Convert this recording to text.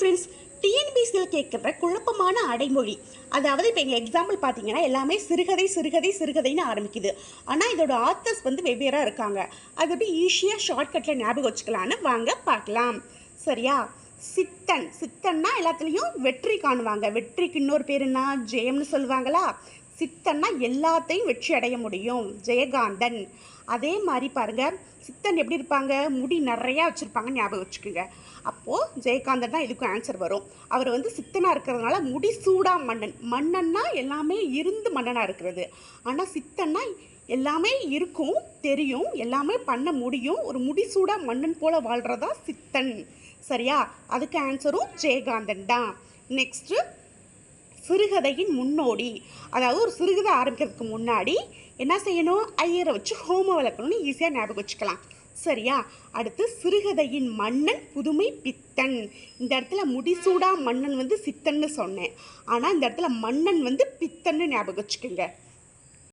Friends டிஎன்பிசியில் கேட்குற குழப்பமான அடைமொழி. அதாவது இப்போ எங்கள் எக்ஸாம்பிள் பார்த்தீங்கன்னா எல்லாமே சிறுகதை சிறுகதை சிறுகதைன்னு ஆரம்பிக்குது. ஆனால் இதோட ஆத்தர்ஸ் வந்து வெவ்வேறாக இருக்காங்க. அது எப்படி ஈஸியாக ஷார்ட்கட்டில் ஞாபகம் வச்சுக்கலான்னு வாங்க பார்க்கலாம். சரியா? சித்தன். சித்தன்னா எல்லாத்துலேயும் வெற்றி காணுவாங்க. வெற்றிக்கு இன்னொரு பேர் என்ன? ஜெயம்னு சொல்லுவாங்களா? சித்தன்னா எல்லாத்தையும் வெற்றி அடைய முடியும். ஜெயகாந்தன். அதே மாதிரி பாருங்க சித்தன் எப்படி இருப்பாங்க? முடி நிறையா வச்சுருப்பாங்க ஞாபகம் வச்சுக்கோங்க. அப்போது ஜெயகாந்தன் தான் இதுக்கும் ஆன்சர் வரும். அவர் வந்து சித்தனாக இருக்கிறதுனால முடி சூடா மன்னன். மன்னன்னா எல்லாமே இருந்து மன்னனாக இருக்கிறது. ஆனால் சித்தன்னா எல்லாமே இருக்கும் தெரியும் எல்லாமே பண்ண முடியும். ஒரு முடிசூடா மன்னன் போல வாழ்கிறதா சித்தன். சரியா? அதுக்கு ஆன்சரும் ஜெயகாந்தன் தான். நெக்ஸ்ட்டு சிறுகதையின் முன்னோடி. அதாவது ஒரு சிறுகதை ஆரம்பிக்கிறதுக்கு முன்னாடி என்ன செய்யணும்? ஐயரை வச்சு ஹோமம் வளர்க்கணும்னு ஈஸியாக ஞாபகம் வச்சுக்கலாம். சரியா? அடுத்து சிறுகதையின் மன்னன் புதுமை பித்தன். இந்த இடத்துல முடிசூடா மன்னன் வந்து சித்தன்னு சொன்னேன். ஆனால் இந்த இடத்துல மன்னன் வந்து பித்தன்னு ஞாபகம் வச்சுக்கோங்க.